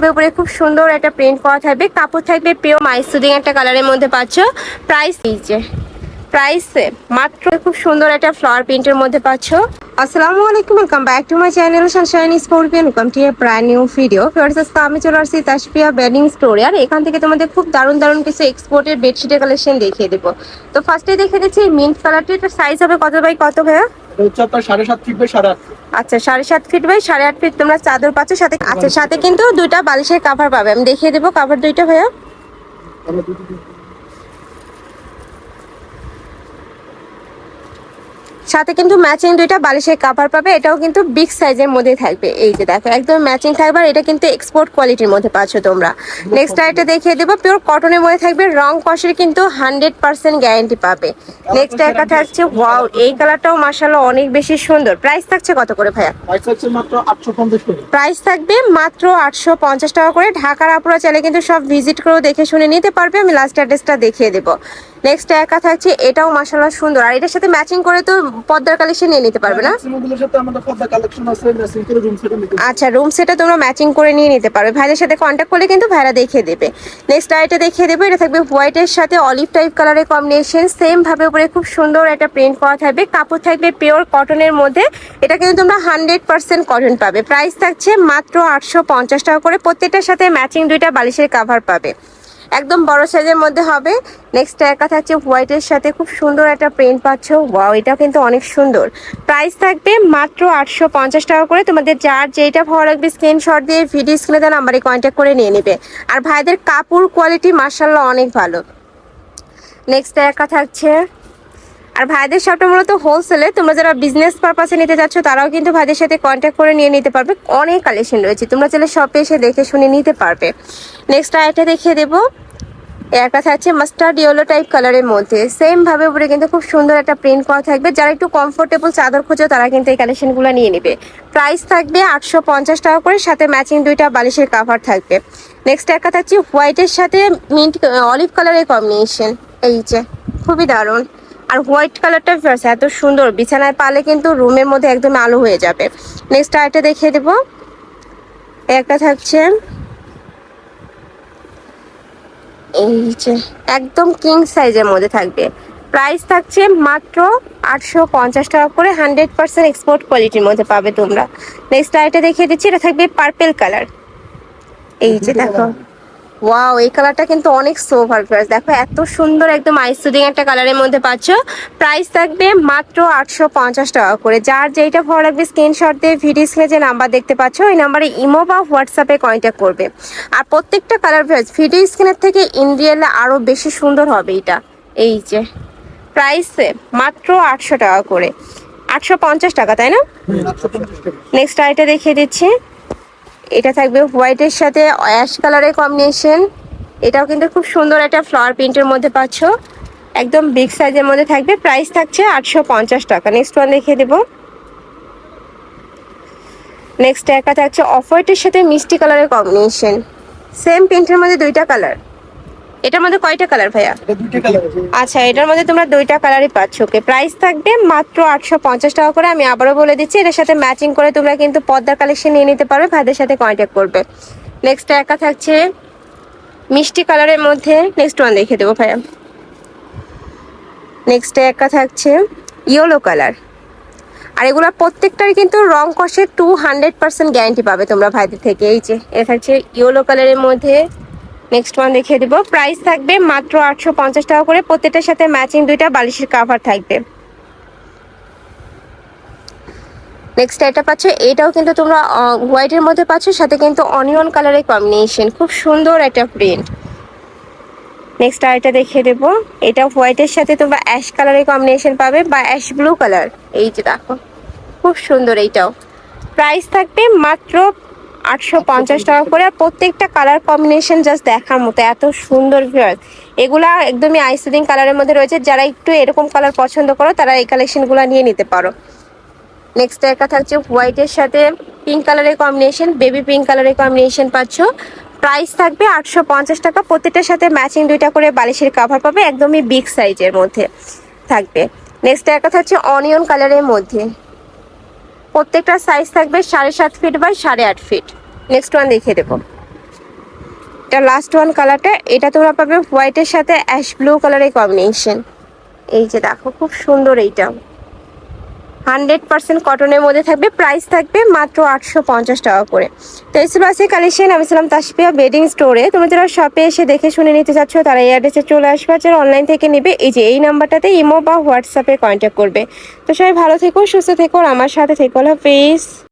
উপরে খুব সুন্দর একটা প্রিন্ট করা থাকবে। কাপড় থাকবে পিওর মাইসুদিং একটা কালারের মধ্যে পাচ্ছ। প্রাইস নিচে প্রাইস মাত্র খুব সুন্দর একটা ফ্লাওয়ার প্রিন্টের মধ্যে পাচ্ছ। আসসালামু আলাইকুম welcome back to my channel Sunshine Sportian welcome to a brand new video fierce আজকে আমি চলে আসছি তাসপিয়া বেডিং স্টোরে আর এখান থেকে তোমাদের খুব দারুণ দারুণ কিছু এক্সপোর্টের বেডশিটের কালেকশন দেখিয়ে দেবো। তো ফার্স্টে দেখে দিচ্ছি মিন্ট কালারটি এটার সাইজ হবে কত বাই কত ভাইয়া? এটা হচ্ছে আপনার সাড়ে সাত ফিট বাই সাড়ে আট আচ্ছা সাড়ে সাত ফিট বাই সাড়ে আট ফিট তোমরা চাদর পাচ্ছ সাথে আচ্ছা সাথে কিন্তু দুইটা বালিশের কাভার পাবে। আমি দেখিয়ে দেবো কাভার দুইটা ভাইয়া আমরা দুটো দিন- সাথে কিন্তু ম্যাচিং দুইটা বালিশের কাভার পাবে এটাও কিন্তু বিগ সাইজের মধ্যে থাকবে। এই যে দেখো একদম ম্যাচিং থাকবে আর এটা কিন্তু এক্সপোর্ট কোয়ালিটির মধ্যে পাচ্ছ তোমরা। নেক্সট আইটা দেখিয়ে দেবো পিওর কটনের মধ্যে থাকবে রং কষের কিন্তু হান্ড্রেড পার্সেন্ট গ্যারেন্টি পাবে। নেক্সট একটা থাকছে ওয়াও এই কালারটাও মাসাল্লাহ অনেক বেশি সুন্দর। প্রাইস থাকছে কত করে ভাইয়া? প্রাইস থাকবে মাত্র আটশো পঞ্চাশ টাকা করে। ঢাকার আপুরা চাইলে কিন্তু সব ভিজিট করেও দেখে শুনে নিতে পারবে। আমি লাস্ট অ্যাড্রেসটা দেখিয়ে দেবো। নেক্সট একা থাকছে এটাও মাসাল্লাহ সুন্দর। আর এটার সাথে ম্যাচিং করে তো পদ্মার কালেকশন নিয়ে নিতে পারবে না? আচ্ছা রুম সেটা তোমরা ম্যাচিং করে নিয়ে নিতে পারবে। ভাইদের সাথে কন্ট্যাক্ট করলে কিন্তু ভাইরা দেখিয়ে দেবে। নেক্সট আইটা দেখিয়ে দেবে এটা থাকবে হোয়াইটের সাথে অলিভ টাইপ কালারের কম্বিনেশন সেম ভাবে উপরে খুব সুন্দর একটা প্রিন্ট করা থাকবে। কাপড় থাকবে পিওর কটনের মধ্যে। এটা কিন্তু তোমরা হান্ড্রেড পার্সেন্ট কটন পাবে। প্রাইস থাকছে মাত্র আটশো পঞ্চাশ টাকা করে। প্রত্যেকটার সাথে ম্যাচিং দুইটা বালিশের কাভার পাবে। একদম বড় সাইজের মধ্যে হবে। নেক্সট একা থাকছে হোয়াইটের সাথে খুব সুন্দর একটা প্রিন্ট পাচ্ছ। ওয়াও এটা কিন্তু অনেক সুন্দর। প্রাইস থাকবে মাত্র আটশো পঞ্চাশ টাকা করে। তোমাদের যার যেটা ভালো লাগবে স্ক্রিনশট দিয়ে ভিডিও স্ক্রিনে দেওয়া নাম্বারে কন্ট্যাক্ট করে নিয়ে নেবে। আর ভাইদের কাপড় কোয়ালিটি মার্শাল্লাহ অনেক ভালো। নেক্সট একা থাকছে আর ভাইদের শপটা মূলত হোলসেলে তোমরা যারা বিজনেস পারপাসে নিতে চাচ্ছ, তারাও কিন্তু ভাইদের সাথে কন্ট্যাক্ট করে নিয়ে নিতে পারবে। অনেক কালেকশন রয়েছে। তোমরা চাইলে শপে এসে দেখে শুনে নিতে পারবে। নেক্সট আইটা দেখিয়ে দেবো। কাছে আছে মাস্টার্ড ইয়েলো টাইপ কালারের মধ্যে। সেম ভাবে উপরে কিন্তু খুব সুন্দর একটা প্রিন্ট করা থাকবে। যারা একটু কমফোর্টেবল চাদর খোঁজো, তারা কিন্তু এই কালেকশনগুলো নিয়ে নেবে। প্রাইস থাকবে আটশো পঞ্চাশ টাকা করে। সাথে ম্যাচিং দুইটা বালিশের কাভার থাকবে। নেক্সট একটা থাকছে হোয়াইটের সাথে মিন্ট অলিভ কালারের কম্বিনেশন এই যে, খুবই দারুণ। আর হোয়াইট কালারটা ফেরছে এত সুন্দর। বিছানায় পালে কিন্তু রুমের মধ্যে একদম আলো হয়ে যাবে। নেক্সট আরেকটা দেখিয়ে দেবো। একটা থাকছে এই যে একদম কিং সাইজের মধ্যে থাকবে। প্রাইস থাকছে মাত্র আটশো পঞ্চাশ টাকা করে হান্ড্রেড পার্সেন্ট এক্সপোর্ট কোয়ালিটির মধ্যে পাবে তোমরা। নেক্সট আইটা দেখিয়ে দিচ্ছি, এটা থাকবে পার্পেল কালার এই যে দেখো। ওয়াও এই কালারটা কিন্তু অনেক সোভার প্লাস দেখো এত সুন্দর একদম আইসুদিং একটা কালারের মধ্যে পাচ্ছ। প্রাইস থাকবে মাত্র আটশো পঞ্চাশ টাকা করে। যার যেইটা ভালো লাগবে স্ক্রিনশট দিয়ে ভিডিও স্ক্রিনে যে নাম্বার দেখতে পাচ্ছ ওই নাম্বারে ইমো বা হোয়াটসঅ্যাপে কন্ট্যাক্ট করবে। আর প্রত্যেকটা কালার ভেজ ভিডিও স্ক্রিনের থেকে ইন রিয়েলে আরও বেশি সুন্দর হবে এটা। এই যে প্রাইসে মাত্র আটশো টাকা করে। আটশো পঞ্চাশ টাকা তাই না? নেক্সট আইটা দেখিয়ে দিচ্ছি। এটা থাকবে হোয়াইটের সাথে অ্যাশ কালারের কম্বিনেশন এটাও কিন্তু খুব সুন্দর একটা ফ্লাওয়ার প্রিন্টের মধ্যে পাচ্ছ। একদম বিগ সাইজের মধ্যে থাকবে। প্রাইস থাকছে আটশো পঞ্চাশ টাকা। নেক্সট ওয়ান দেখে দেবো। নেক্সট একটা থাকছে অফ হোয়াইটের সাথে মিষ্টি কালারের কম্বিনেশন সেম প্রিন্টের মধ্যে দুইটা কালার এটার মধ্যে কয়টা কালার ভাইয়া? আচ্ছা এটার মধ্যে তোমরা দুইটা কালারই পাচ্ছ। ওকে প্রাইস থাকবে মাত্র আটশো পঞ্চাশ টাকা করে। আমি আবারও বলে দিচ্ছি এটার সাথে ম্যাচিং করে তোমরা কিন্তু পদ্মার কালেকশন নিয়ে নিতে পারবে ভাইদের সাথে কন্ট্যাক্ট করবে। নেক্সট একা থাকছে মিষ্টি কালারের মধ্যে। নেক্সট ওয়ান দেখে দেবো ভাইয়া। নেক্সট একা থাকছে ইয়েলো কালার আর এগুলো প্রত্যেকটার কিন্তু রং কষে টু হান্ড্রেড পার্সেন্ট গ্যারান্টি পাবে তোমরা ভাইদের থেকে। এই যে এটা থাকছে ইয়েলো কালারের মধ্যে নেক্সট ওয়ান দেখিয়ে দেবো। প্রাইস থাকবে মাত্র আটশো পঞ্চাশ টাকা করে। প্রত্যেকটার সাথে ম্যাচিং দুইটা বালিশের কাভার থাকবে। নেক্সট এটা পাচ্ছ, এটাও কিন্তু তোমরা হোয়াইটের মধ্যে পাচ্ছ, সাথে কিন্তু অনিয়ন কালারের কম্বিনেশন খুব সুন্দর একটা প্রিন্ট নেক্সট আরেকটা দেখিয়ে দেবো। এটা হোয়াইটের সাথে তোমরা অ্যাশ কালারের কম্বিনেশন পাবে বা অ্যাশ ব্লু কালার এই যে দেখো, খুব সুন্দর এইটাও। প্রাইস থাকবে মাত্র আটশো পঞ্চাশ টাকা করে আর প্রত্যেকটা কালার কম্বিনেশন জাস্ট দেখার মতো, এত সুন্দর ভিউয়ার্স এগুলা একদমই আইসুদিং কালারের মধ্যে রয়েছে। যারা একটু এরকম কালার পছন্দ করো, তারা এই কালেকশনগুলো নিয়ে নিতে পারো। নেক্সট একটা থাকছে হোয়াইটের সাথে পিঙ্ক কালারের কম্বিনেশন বেবি পিঙ্ক কালারের কম্বিনেশন পাচ্ছ। প্রাইস থাকবে আটশো পঞ্চাশ টাকা। প্রত্যেকটার সাথে ম্যাচিং দুইটা করে বালিশের কাভার পাবে, একদমই বিগ সাইজের মধ্যে থাকবে। নেক্সট একটা থাকছে অনিয়ন কালারের মধ্যে। প্রত্যেকটা সাইজ থাকবে সাড়ে সাত ফিট বাই সাড়ে আট ফিট নেক্সট ওয়ান দেখিয়ে দেবো। এটা লাস্ট ওয়ান কালারটা এটা তোমরা পাবে হোয়াইটের সাথে অ্যাশ ব্লু কালারের কম্বিনেশন এই যে দেখো, খুব সুন্দর এইটা। হান্ড্রেড পার্সেন্ট কটনের মধ্যে থাকবে। প্রাইস থাকবে মাত্র আটশো পঞ্চাশ টাকা করে। তো এই ছিল কালেকশন আমি ছিলাম তাসপিয়া বেডিং স্টোরে তোমরা যারা শপে এসে দেখে শুনে নিতে চাচ্ছ, তারা এই অ্যাড্রেসে চলে আসবে যারা অনলাইন থেকে নেবে, এই যে এই নাম্বারটাতে ইমো বা হোয়াটসঅ্যাপে কন্ট্যাক্ট করবে। তো সবাই ভালো থেকো, সুস্থ থেকো আমার সাথে থেকো। হাফিজ।